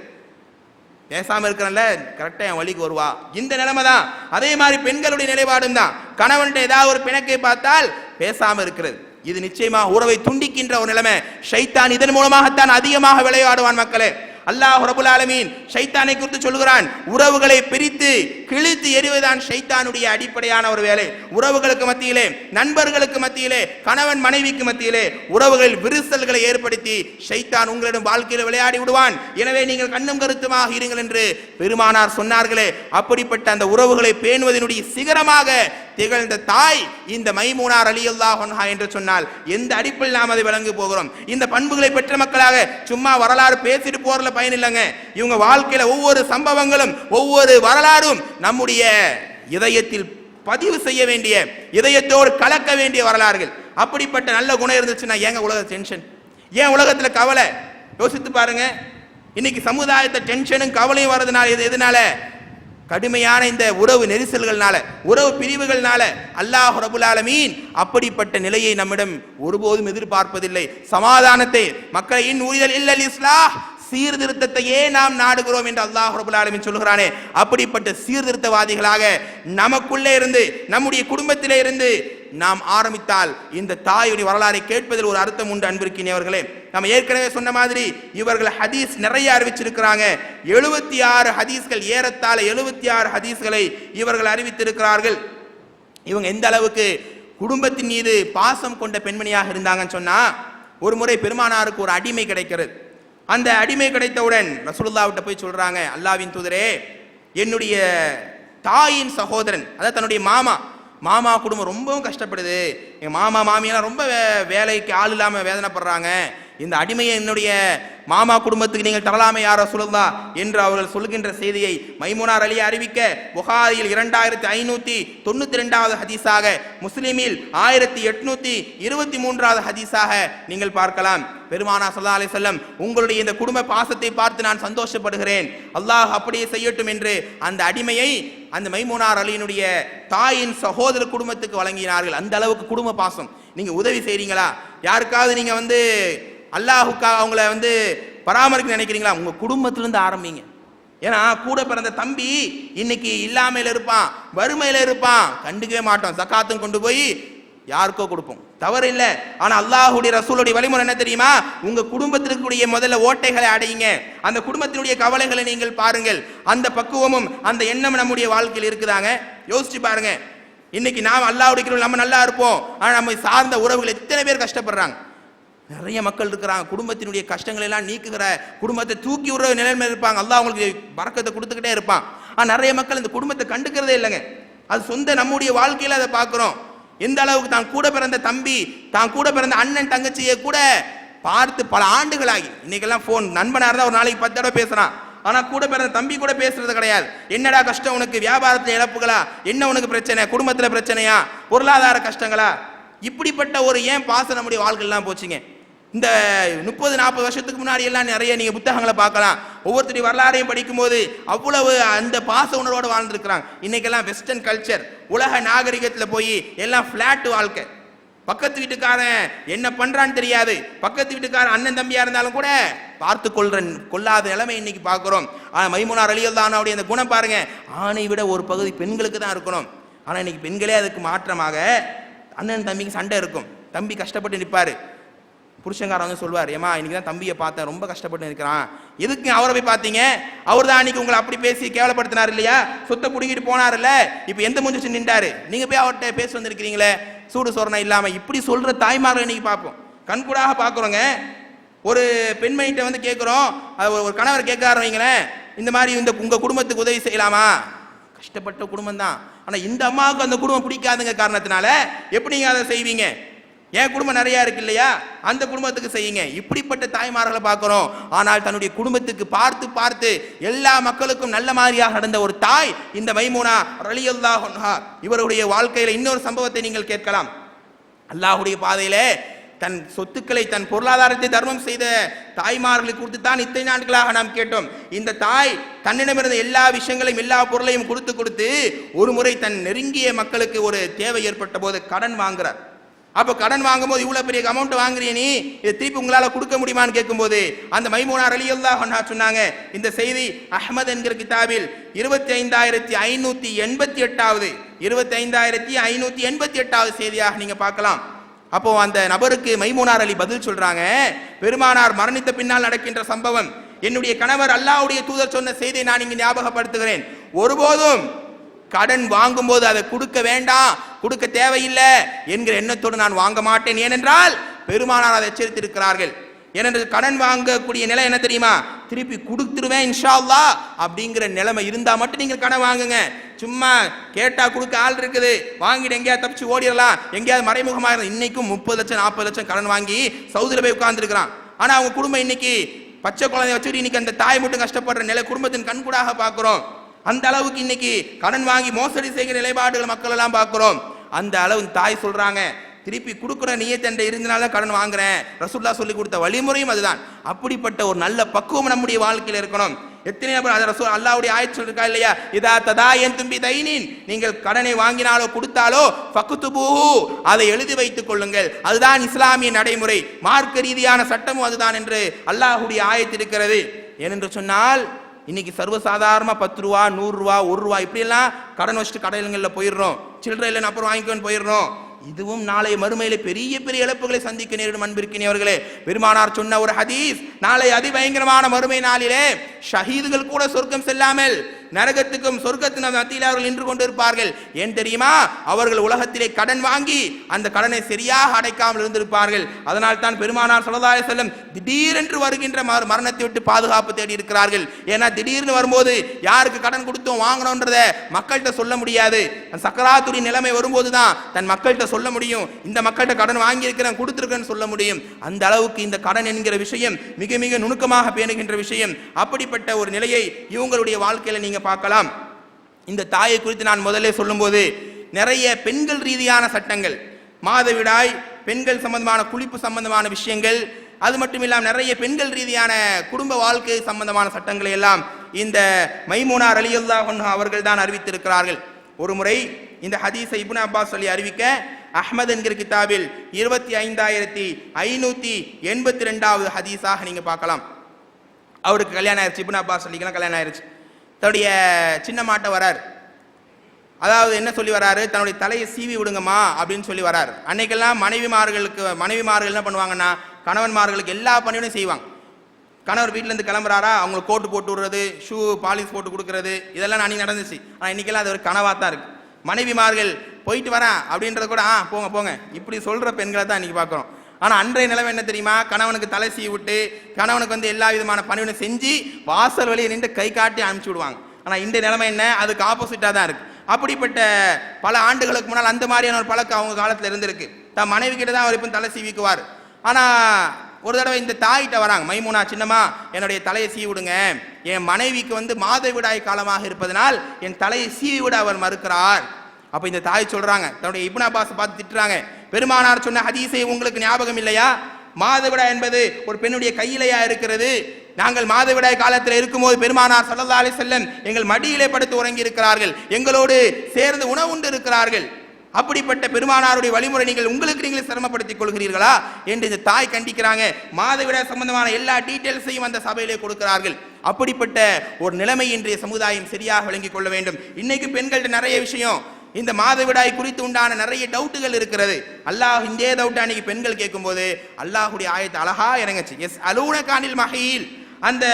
பேசாமல் இருக்கிறல கரெக்டாக என் வழிக்கு வருவா. இந்த நிலைமை தான் அதே மாதிரி பெண்களுடைய நிலைப்பாடும் தான். கணவன்கிட்ட ஏதாவது ஒரு பிணக்கை பார்த்தால் பேசாமல் இருக்கிறது. இது நிச்சயமாக உறவை துண்டிக்கின்ற ஒரு நிலைமை. ஷைத்தான் இதன் மூலமாகத்தான் அதிகமாக விளையாடுவான் மக்களே. அல்லாஹ் ரபுல் ஆலமீன் ஷைத்தானை குறித்து சொல்கிறான் உறவுகளை பிரித்து கிழித்து எறிவதுதான் ஷைத்தானுடைய அடிப்படையான ஒரு வேலை. உறவுகளுக்கு மத்தியிலே நண்பர்களுக்கு மத்தியிலே கணவன் மனைவிக்கு மத்தியிலே உறவுகளில் விரிசல்களை ஏற்படுத்தி ஷைத்தான் உங்களிடம் வாழ்க்கையில் விளையாடி விடுவான். எனவே நீங்கள் கண்ணும் கருத்துமாக இருங்கள் என்று பெருமானார் சொன்னார்களே. அப்படிப்பட்ட அந்த உறவுகளை பேணுவதனுடைய சிகரமாக திகழ்ந்த தாய் இந்த மைமூனார் அலி அல்லாஹா என்று சொன்னால் எந்த அடிப்பில் நாம் அதை விளங்கி போகிறோம்? இந்த பண்புகளை பெற்ற மக்களாக சும்மா வரலாறு பேசிட்டு போறதுல பயன் இல்லைங்க. இவங்க வாழ்க்கையில ஒவ்வொரு சம்பவங்களும் ஒவ்வொரு வரலாறும் நம்முடைய இதயத்தில் பதிவு செய்ய வேண்டிய இதயத்தோடு கலக்க வேண்டிய வரலாறுகள். அப்படிப்பட்ட நல்ல குணம் இருந்துச்சுன்னா ஏங்க உலக டென்ஷன் ஏன் உலகத்துல கவலை? யோசித்து பாருங்க. இன்னைக்கு சமுதாயத்தை டென்ஷனும் கவலையும் வர்றதுனால இது எதனால? கடுமையான இந்த உறவு நெரிசல்கள்னால உறவு பிரிவுகள்னால அல்லாஹ் ரபுலாலமீன் அப்படிப்பட்ட நிலையை நம்மிடம் ஒருபோதும் எதிர்பார்ப்பதில்லை. சமாதானத்தை மக்களின் ஊழியல் இல்லல் இஸ்லாஹ் சீர்திருத்தத்தையே நாம் நாடுகிறோம் என்று அல்லாஹ் ரபுல்லாலமின் சொல்கிறானே அப்படிப்பட்ட சீர்திருத்தவாதிகளாக நமக்குள்ளே இருந்து நம்முடைய குடும்பத்திலே இருந்து நாம் ஆரம்பித்தால் இந்த தாயுடைய வரலாறை கேட்பதில் ஒரு அர்த்தம் உண்டு அன்பிருக்கினவர்களே நம்ம ஏற்கனவே சொன்ன மாதிரி இவர்கள் ஹதீஸ் நிறைய அறிவிச்சிருக்கிறாங்க. எழுபத்தி ஆறு ஹதீஸ்கள் ஏறத்தாழ எழுபத்தி ஆறு ஹதீஸ்களை இவர்கள் அறிவித்திருக்கிறார்கள். இவங்க எந்த அளவுக்கு குடும்பத்தின் மீது பாசம் கொண்ட பெண்மணியாக இருந்தாங்கன்னு சொன்னா ஒரு முறை பெருமானாருக்கு ஒரு அடிமை கிடைக்கிறது. அந்த அடிமை கிடைத்தவுடன் ரசூலுல்லாவிட்ட போய் சொல்றாங்க அல்லாவின் தூதரே என்னுடைய தாயின் சகோதரன் அதாவது தன்னுடைய மாமா மாமா குடும்பம் ரொம்பவும் கஷ்டப்படுது. என் மாமா மாமியெல்லாம் ரொம்ப வே- வேலைக்கு ஆள் இல்லாமல் வேதனைப்படுறாங்க. இந்த அடிமையை என்னுடைய மாமா குடும்பத்துக்கு நீங்கள் தரலாமே யாரோ சொல்லா என்று அவர்கள் சொல்கின்ற செய்தியை மைமுனார் அலி அறிவிக்க புகாரியில் இரண்டாயிரத்தி ஐநூத்தி தொண்ணூத்தி ரெண்டாவது ஹதீஸாக முஸ்லிமில் ஆயிரத்தி எட்நூத்தி இருபத்தி மூன்றாவது ஹதீஸாக நீங்கள் பார்க்கலாம். பெருமானா சல்லா அலி செல்லம் உங்களுடைய இந்த குடும்ப பாசத்தை பார்த்து நான் சந்தோஷப்படுகிறேன். அல்லாஹ் அப்படியே செய்யட்டும் என்று அந்த அடிமையை அந்த மைமுனார் அலியினுடைய தாயின் சகோதர குடும்பத்துக்கு வழங்கினார்கள். அந்த அளவுக்கு குடும்ப பாசம். நீங்க உதவி செய்றீங்களா? யாருக்காவது நீங்க வந்து அல்லாஹுக்காக அவங்கள வந்து பராமரிக்க நினைக்கிறீங்களா? உங்க குடும்பத்திலிருந்து ஆரம்பிங்க. ஏன்னா கூட பிறந்த தம்பி இன்னைக்கு இல்லாமையில இருப்பான் வறுமையில இருப்பான் கண்டுக்கவே மாட்டோம் சக்காத்தும் கொண்டு போய் யாருக்கோ கொடுப்போம். தவறு இல்லை. ஆனா அல்லாஹுடைய ரசூலுடைய வழிமுறை என்ன தெரியுமா? உங்க குடும்பத்திற்குரிய முதல்ல ஓட்டைகளை அடையுங்க. அந்த குடும்பத்தினுடைய கவலைகளை நீங்கள் பாருங்கள். அந்த பக்குவமும் அந்த எண்ணம் நம்முடைய வாழ்க்கையில் இருக்குதாங்க? யோசிச்சு பாருங்க. இன்னைக்கு நாம் அல்லாஹுடைய நம்ம நல்லா இருப்போம். ஆனா நம்ம சார்ந்த உறவுகள் எத்தனை பேர் கஷ்டப்படுறாங்க? நிறைய மக்கள் இருக்கிறாங்க. குடும்பத்தினுடைய கஷ்டங்களை எல்லாம் நீக்குகிற குடும்பத்தை தூக்கி விடுற நிலைமையில் இருப்பாங்க. அல்லா அவங்களுக்கு பறக்கத்தை கொடுத்துக்கிட்டே இருப்பான். ஆனால் நிறைய மக்கள் இந்த குடும்பத்தை கண்டுக்கிறதே இல்லைங்க. அது சொந்த நம்முடைய வாழ்க்கையில் அதை பார்க்குறோம். எந்த அளவுக்கு தான் கூட பிறந்த தம்பி தான் கூட பிறந்த அண்ணன் தங்கச்சியை கூட பார்த்து பல ஆண்டுகளாகி. இன்னைக்கெல்லாம் ஃபோன் நண்பனாக இருந்தால் ஒரு நாளைக்கு பத்து தடவை பேசுகிறான் ஆனால் கூட பிறந்த தம்பி கூட பேசுறது கிடையாது. என்னடா கஷ்டம் உனக்கு? வியாபாரத்தில் இழப்புகளா? என்ன உனக்கு பிரச்சனை? குடும்பத்தில் பிரச்சனையா? பொருளாதார கஷ்டங்களா? இப்படிப்பட்ட ஒரு ஏன் பாச நம்முடைய வாழ்க்கையெல்லாம் போச்சுங்க? இந்த முப்பது நாற்பது வருஷத்துக்கு முன்னாடி எல்லாம் நிறைய நீங்க புத்தகங்களை பார்க்கலாம். ஒவ்வொருத்தருடைய வரலாறையும் படிக்கும்போது அவ்வளவு அந்த பாச உணர்வோடு வாழ்ந்துருக்கிறாங்க. இன்னைக்கெல்லாம் வெஸ்டர்ன் கல்ச்சர் உலக நாகரிகத்தில் போய் எல்லாம் ஃபிளாட் வாழ்க்கை. பக்கத்து வீட்டுக்காரன் என்ன பண்ணுறான்னு தெரியாது. பக்கத்து வீட்டுக்காரன் அண்ணன் தம்பியாக இருந்தாலும் கூட பார்த்து கொள்ற கொள்ளாத நிலைமை இன்னைக்கு பார்க்குறோம். ஆனால் மைமுனார் அலியல்லானுடைய அந்த குணம் பாருங்க. ஆணை விட ஒரு பகுதி பெண்களுக்கு தான் இருக்கணும். ஆனால் இன்னைக்கு பெண்களே அதுக்கு மாற்றமாக அண்ணன் தம்பிக்கு சண்டை இருக்கும். தம்பி கஷ்டப்பட்டு நிற்பார் புருஷங்கார வந்து சொல்வார் ஏமா இன்னைக்கு தான் தம்பியை பார்த்தேன் ரொம்ப கஷ்டப்பட்டு இருக்கிறான் எதுக்கு அவரை போய் பார்த்தீங்க? அவர் தான் அன்னைக்கு உங்களை அப்படி பேசி கேவலப்படுத்தினார் இல்லையா? சொத்தை பிடிக்கிட்டு போனார்ல இப்போ எந்த மூஞ்சி நின்றாரு. நீங்கள் போய் அவர்கிட்ட பேசி வந்திருக்கிறீங்களே? சூடு சொரணை இல்லாமல் இப்படி சொல்கிற தாய்மார்கள் இன்னைக்கு பார்ப்போம். கண்கூடாக பார்க்குறோங்க. ஒரு பெண்மணிகிட்ட வந்து கேட்குறோம் அது ஒரு- ஒரு கணவர் கேட்க ஆரம்பிங்களேன் இந்த மாதிரி இந்த உங்கள் குடும்பத்துக்கு உதவி செய்யலாமா? கஷ்டப்பட்ட குடும்பம் தான் ஆனால் இந்த அம்மாவுக்கு அந்த குடும்பம் பிடிக்காதுங்க காரணத்தினால எப்படிங்க அதை செய்வீங்க? என் குடும்பம் நிறையா இருக்கு இல்லையா? அந்த குடும்பத்துக்கு செய்யுங்க. இப்படிப்பட்ட தாய்மார்களை பார்க்குறோம். ஆனால் தன்னுடைய குடும்பத்துக்கு பார்த்து பார்த்து எல்லா மக்களுக்கும் நல்ல மாதிரியாக நடந்த ஒரு தாய் இந்த மைமூனா ரலியல்லாஹு இவருடைய வாழ்க்கையில் இன்னொரு சம்பவத்தை நீங்கள் கேட்கலாம். அல்லாஹுடைய பாதையிலே தன் சொத்துக்களை தன் பொருளாதாரத்தை தர்மம் செய்த தாய்மார்களுக்கு கொடுத்து தான் இத்தனை நாட்களாக நாம் கேட்டோம். இந்த தாய் தன்னிடமிருந்த எல்லா விஷயங்களையும் எல்லா பொருளையும் கொடுத்து கொடுத்து ஒரு முறை தன் நெருங்கிய மக்களுக்கு ஒரு தேவை ஏற்பட்ட போது கடன் வாங்குறார். அப்போ கடன் வாங்கும்போது இவ்வளோ பெரிய அமௌண்ட் வாங்குறிய நீ? இதை திருப்பி உங்களால் கொடுக்க முடியுமான்னு கேட்கும்போது அந்த மைமூனார் அலியல்லாஹ் அன்ஹா சொன்னாங்க இந்த செய்தி அஹமது என்கிற கிதாபில் இருபத்தி ஐந்தாயிரத்தி ஐநூற்றி எண்பத்தி எட்டாவது இருபத்தி ஐந்தாயிரத்தி ஐநூற்றி எண்பத்தி எட்டாவது செய்தியாக நீங்கள் பார்க்கலாம். அப்போ அந்த நபருக்கு மைமூனார் அலி பதில் சொல்றாங்க பெருமானார் மரணித்த பின்னால் நடக்கின்ற சம்பவம் என்னுடைய கணவர் அல்லாஹ்வுடைய தூதர் சொன்ன செய்தியை நான் இங்கு ஞாபகப்படுத்துகிறேன். ஒருபோதும் கடன் வாங்கும்போது அதை கொடுக்க வேண்டாம் கொடுக்க தேவையில்லை என்கிற எண்ணத்தோடு நான் வாங்க மாட்டேன். ஏனென்றால் பெருமானார் அதை எச்சரித்திருக்கிறார்கள். ஏனென்று கடன் வாங்கக்கூடிய நிலை என்ன தெரியுமா? திருப்பி கொடுத்துருவேன் இன்ஷால்லா அப்படிங்கிற நிலைமை இருந்தால் மட்டும் நீங்கள் கடன் வாங்குங்க. சும்மா கேட்டால் கொடுக்க ஆள் இருக்குது. வாங்கிட்டு எங்கேயாவது தப்பிச்சு ஓடிடலாம். எங்கேயாவது மறைமுகமாக இருந்தால் இன்னைக்கும் முப்பது லட்சம் நாற்பது லட்சம் கடன் வாங்கி சவுதியில் போய் உட்காந்துருக்கிறான் ஆனால் அவங்க குடும்பம் இன்னைக்கு பச்சை குழந்தைய வச்சுட்டு இன்னைக்கு அந்த தாய் மட்டும் கஷ்டப்படுற நிலை குடும்பத்தின் கண்கூடாக பார்க்குறோம். அந்த அளவுக்கு இன்னைக்கு கடன் வாங்கி மோசடி செய்கிற நிலைப்பாடுகள் மக்கள் எல்லாம் பார்க்குறோம். அந்த அளவு தாய் சொல்றாங்க திருப்பி கொடுக்குற நீயத்தண்டை இருந்தனால கடன் வாங்குறேன். ரசுல்லா சொல்லி கொடுத்த வழிமுறையும் அதுதான். அப்படிப்பட்ட ஒரு நல்ல பக்குவம் நம்முடைய வாழ்க்கையில் இருக்கணும். எத்தனை நபர் அதை ரசூல் அல்லாவுடைய ஆயத்து சொல்லிருக்கா இல்லையா? இதா ததா என் தும்பி தைனின். நீங்கள் கடனை வாங்கினாலோ கொடுத்தாலோ பக்குத்து ஃபக்குத்துபூஹு அதை எழுதி வைத்துக் கொள்ளுங்கள். அதுதான் இஸ்லாமிய நடைமுறை. மார்க்க ரீதியான சட்டமும் அதுதான் என்று அல்லாஹுடைய ஆயத்து இருக்கிறது. ஏனென்று சொன்னால் இன்னைக்கு சர்வசாதாரணமாக பத்து ரூபா நூறுரூவா ஒரு ரூபா இப்படியெல்லாம் கடன் வச்சுட்டு கடைகளில் போயிடுறோம். சில்லறை இல்லைன்னு அப்புறம் வாங்கிக்கோன்னு போயிடுறோம். இதுவும் நாளை மறுமையில பெரிய பெரிய இழப்புகளை சந்திக்க நேரிடும் அன்பிருக்கிறவர்களே பெருமானார் சொன்ன ஒரு ஹதீஸ் நாளை அதிபயங்கரமான மறுமை நாளிலே ஷஹீதுகள் கூட சொர்க்கம் செல்லாமல் நரகத்துக்கும் சொர்க்கத்தின் மத்தியில் அவர்கள் நின்று கொண்டிருப்பார்கள். ஏன் தெரியுமா? அவர்கள் உலகத்திலே கடன் வாங்கி அந்த கடனை சரியாக அடைக்காமல் இருந்திருப்பார்கள். அதனால் தான் பெருமானார் சொல்லதாய செல்லும் திடீரென்று வருகின்ற மரணத்தை விட்டு பாதுகாப்பு தேடி இருக்கிறார்கள். ஏன்னா திடீர்னு வரும்போது யாருக்கு கடன் கொடுத்தோம் வாங்கணும்ன்றத மக்கள்கிட்ட சொல்ல முடியாது. சக்கராத்துடி நிலைமை வரும்போது தான் தன் மக்கள்கிட்ட சொல்ல முடியும். இந்த மக்கள்கிட்ட கடன் வாங்கியிருக்கிறேன் கொடுத்துருக்கேன்னு சொல்ல முடியும். அந்த அளவுக்கு இந்த கடன் என்கிற விஷயம் மிக மிக நுணுக்கமாக பேணுகின்ற விஷயம். அப்படிப்பட்ட ஒரு நிலையை இவங்களுடைய வாழ்க்கையில் நீங்கள் பார்க்கலாம். இந்த தாயை குறித்து நான் முதல்ல சொல்லும்போது நிறைய பெண்கள் ரீதியான சட்டங்கள் மாதவிடாய் பெண்கள் சம்பந்தமான குளிப்பு சம்பந்தமான விஷயங்கள் அது மட்டும் இல்லாமல் நிறைய பெண்கள் ரீதியான குடும்ப வாழ்க்கை சம்பந்தமான சட்டங்களை எல்லாம் இந்த மைமூனார் அலியுல்லா அவர்கள் தான் அறிவித்திருக்கிறார்கள். ஒரு முறை இந்த ஹதீஸை இபுன் அப்பாஸ் சொல்லி அறிவிக்க அஹ்மத் என்கிற கிதாபில் இருபத்தி ஐந்தாயிரத்தி ஐநூத்தி எண்பத்தி ரெண்டாவது ஹதீஸாக நீங்க பார்க்கலாம். அவருக்கு கல்யாணம் ஆயிடுச்சு இப்னு அப்பா சொல்லிக்கலாம் கல்யாணம் ஆயிடுச்சு தன்னுடைய சின்ன மாட்டை வரார். அதாவது என்ன சொல்லி வராரு? தன்னுடைய தலையை சீவி விடுங்கம்மா அப்படின்னு சொல்லி வரார். அன்னைக்கெல்லாம் மனைவிமார்களுக்கு மனைவிமார்கள் என்ன பண்ணுவாங்கன்னா கணவன்மார்களுக்கு எல்லா பணியும் செய்வாங்க. கணவர் வீட்டிலேருந்து இருந்து கிளம்புறாரா? அவங்களுக்கு கோட்டு போட்டு விடுறது ஷூ பாலிஷ் போட்டு கொடுக்கறது இதெல்லாம் அன்னைக்கு நடந்துச்சு. ஆனால் இன்னைக்கெல்லாம் அது ஒரு கனவாக தான் இருக்குது மனைவிமார்கள் போயிட்டு வரேன் அப்படின்றத கூட ஆ போங்க போங்க. இப்படி சொல்கிற பெண்களை தான் இன்றைக்கி பார்க்குறோம். ஆனால் அன்றைய நிலைமை என்ன தெரியுமா? கணவனுக்கு தலை சீவி விட்டு கணவனுக்கு வந்து எல்லா விதமான பணிவினை செஞ்சு வாசல் வழியை நின்று கை காட்டி அனுப்பிச்சி விடுவாங்க. ஆனால் இந்த நிலைமை என்ன? அதுக்கு ஆப்போசிட்டாக தான் இருக்குது அப்படிப்பட்ட பல ஆண்டுகளுக்கு முன்னால் அந்த மாதிரியான ஒரு பழக்கம் அவங்க காலத்தில் இருந்திருக்கு. தான் மனைவி கிட்ட தான் அவர் இப்போ தலை சீவிக்குவார். ஆனால் ஒரு தடவை இந்த தாயிட்ட வராங்க மைமூனா சின்னம்மா என்னுடைய தலையை சீவி விடுங்க. என் மனைவிக்கு வந்து மாதவிடாய் காலமாக இருப்பதனால் என் தலையை சீவி விட அவர் மறுக்கிறார். அப்ப இந்த தாய் சொல்றாங்க தன்னுடைய இபுனா பாஸ் பார்த்து திட்டுறாங்க. பெருமானார் சொன்ன ஹதீஸை உங்களுக்கு ஞாபகம் இல்லையா? மாதவிடாய் என்பது ஒரு பெண்ணுடைய கையிலையா இருக்கிறது? நாங்கள் மாதவிடாய் காலத்தில் இருக்கும்போது பெருமானார் ஸல்லல்லாஹு அலைஹி எங்கள் மடியிலே படுத்து உறங்கி இருக்கிறார்கள் எங்களோடு சேர்ந்து உணவுண்டு இருக்கிறார்கள். அப்படிப்பட்ட பெருமானாருடைய வழிமுறை நீங்கள் உங்களுக்கு நீங்களே சிரமப்படுத்திக் கொள்கிறீர்களா என்று இந்த தாய் கண்டிக்கிறாங்க. மாதவிடாய் சம்பந்தமான எல்லா டீட்டெயில்ஸையும் அந்த சபையிலே கொடுக்கிறார்கள். அப்படிப்பட்ட ஒரு நிலைமை இன்றைய சமுதாயம் சரியாக விளங்கிக் கொள்ள வேண்டும். இன்னைக்கு பெண்கள்ட்ட நிறைய விஷயம். இந்த மாதவிடாய் குறித்து உண்டான நிறைய டவுட்டுகள் இருக்கிறது. அல்லாஹ் இந்த டவுட் அன்னைக்கு பெண்கள் கேட்கும்போது அல்லாஹுடைய ஆயத்தை அழகா இறங்குச்சு. எஸ் அலூன கானில் மகையில் அந்த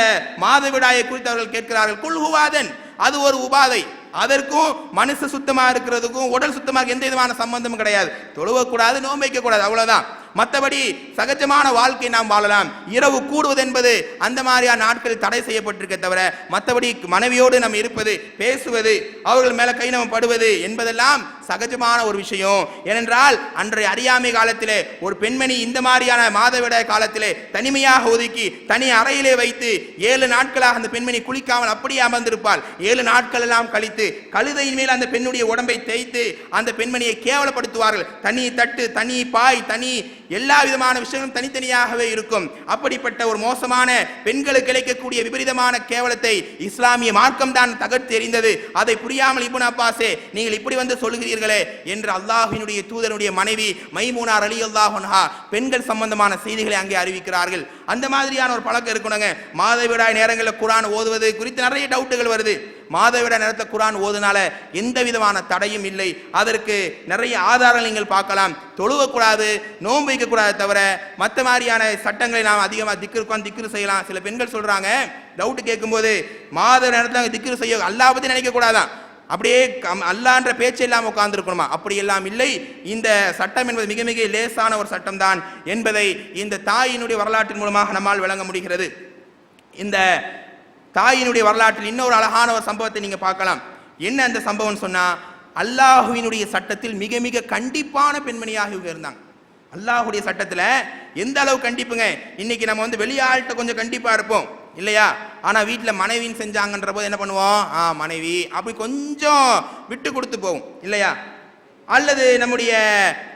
மாதவிடாயை குறித்து அவர்கள் கேட்கிறார்கள். குல்ஹுவாதன் அது ஒரு உபாதை. அதற்கும் மனசு சுத்தமாக இருக்கிறதுக்கும் உடல் சுத்தமாக இருக்க எந்த விதமான சம்பந்தமும் கிடையாது. தொழுவக்கூடாது நோம்பைக்க கூடாது அவ்வளோதான் மற்றபடி சகஜமான வாழ்க்கை நாம் வாழலாம். இரவு கூடுவது என்பது அந்த மாதிரியான நாட்களில் தடை செய்யப்பட்டிருக்க தவிர மற்றபடி மனைவியோடு நம்ம இருப்பது பேசுவது அவர்கள் மேலே கை நம்ம படுவது என்பதெல்லாம் சகஜமான ஒரு விஷயம். ஏனென்றால் அன்றைய அறியாமை காலத்திலே ஒரு பெண்மணி இந்த மாதிரியான மாதவிட காலத்திலே தனிமையாக ஒதுக்கி தனி அறையிலே வைத்து ஏழு நாட்களாக அந்த பெண்மணி குளிக்காமல் அப்படியே அமர்ந்திருப்பாள். ஏழு நாட்கள் எல்லாம் கழித்து கழுதையின் மேல் அந்த பெண்ணுடைய உடம்பை தேய்த்து அந்த பெண்மணியை கேவலப்படுத்துவார்கள். தனி தட்டு தனி பாய் தனி எல்லா விதமான விஷயங்களும் தனித்தனியாகவே இருக்கும். அப்படிப்பட்ட ஒரு மோசமான பெண்களுக்கு கிடைக்கக்கூடிய விபரீதமான கேவலத்தை இஸ்லாமிய மார்க்கம் தான் தகர்த்து எறிந்தது அதை புரியாமல் இபுன் அப்பாசே நீங்கள் இப்படி வந்து சொல்லுகிறீர்களே என்று அல்லாஹினுடைய தூதருடைய மனைவி மைமூனார் அலி அல்லாஹா பெண்கள் சம்பந்தமான செய்திகளை அங்கே அறிவிக்கிறார்கள். அந்த மாதிரியான ஒரு பழக்கம் இருக்கணுங்க. மாதவிடாய் நேரங்களில் குரான் ஓதுவது குறித்து நிறைய டவுட்டுகள் வருது. மாதவிட நேரத்தை குரான் ஓதுனால எந்த விதமான தடையும் இல்லை. அதற்கு நிறைய ஆதாரங்கள் நீங்கள் பார்க்கலாம். தொழுவக்கூடாது நோன்பு வைக்கக்கூடாது தவிர மற்ற மாதிரியான சட்டங்களை நாம் அதிகமாக திக்ரு உட்காந்து செய்யலாம். சில பெண்கள் சொல்றாங்க டவுட்டு கேட்கும்போது மாத நேரத்தில் திக்ரு செய்ய அல்லாஹ் பத்தி நினைக்கக்கூடாதான். அப்படியே கம்- அல்லான்ற பேச்சு இல்லாமல் உட்கார்ந்துருக்கணுமா? அப்படி எல்லாம் இல்லை. இந்த சட்டம் என்பது மிக மிக லேசான ஒரு சட்டம் தான் என்பதை இந்த தாயினுடைய வரலாற்றின் மூலமாக நம்மால் விளங்க முடிகிறது. இந்த தாயினுடைய வரலாற்றில் இன்னொரு அழகான ஒரு சம்பவத்தை நீங்க பார்க்கலாம். என்ன அந்த சம்பவம் சொன்னா அல்லாஹுவினுடைய சட்டத்தில் மிக மிக கண்டிப்பான பெண்மணியாக இவங்க இருந்தாங்க. அல்லாஹுடைய சட்டத்தில் எந்த அளவு கண்டிப்புங்க? இன்னைக்கு நம்ம வந்து வெளியாள்கிட்ட கொஞ்சம் கண்டிப்பாக இருப்போம். இல்லையா? ஆனால் வீட்டில் மனைவின்னு செஞ்சாங்கன்ற போது என்ன பண்ணுவோம்? ஆ மனைவி. அப்படி கொஞ்சம் விட்டு கொடுத்து போவோம். இல்லையா? அல்லது நம்முடைய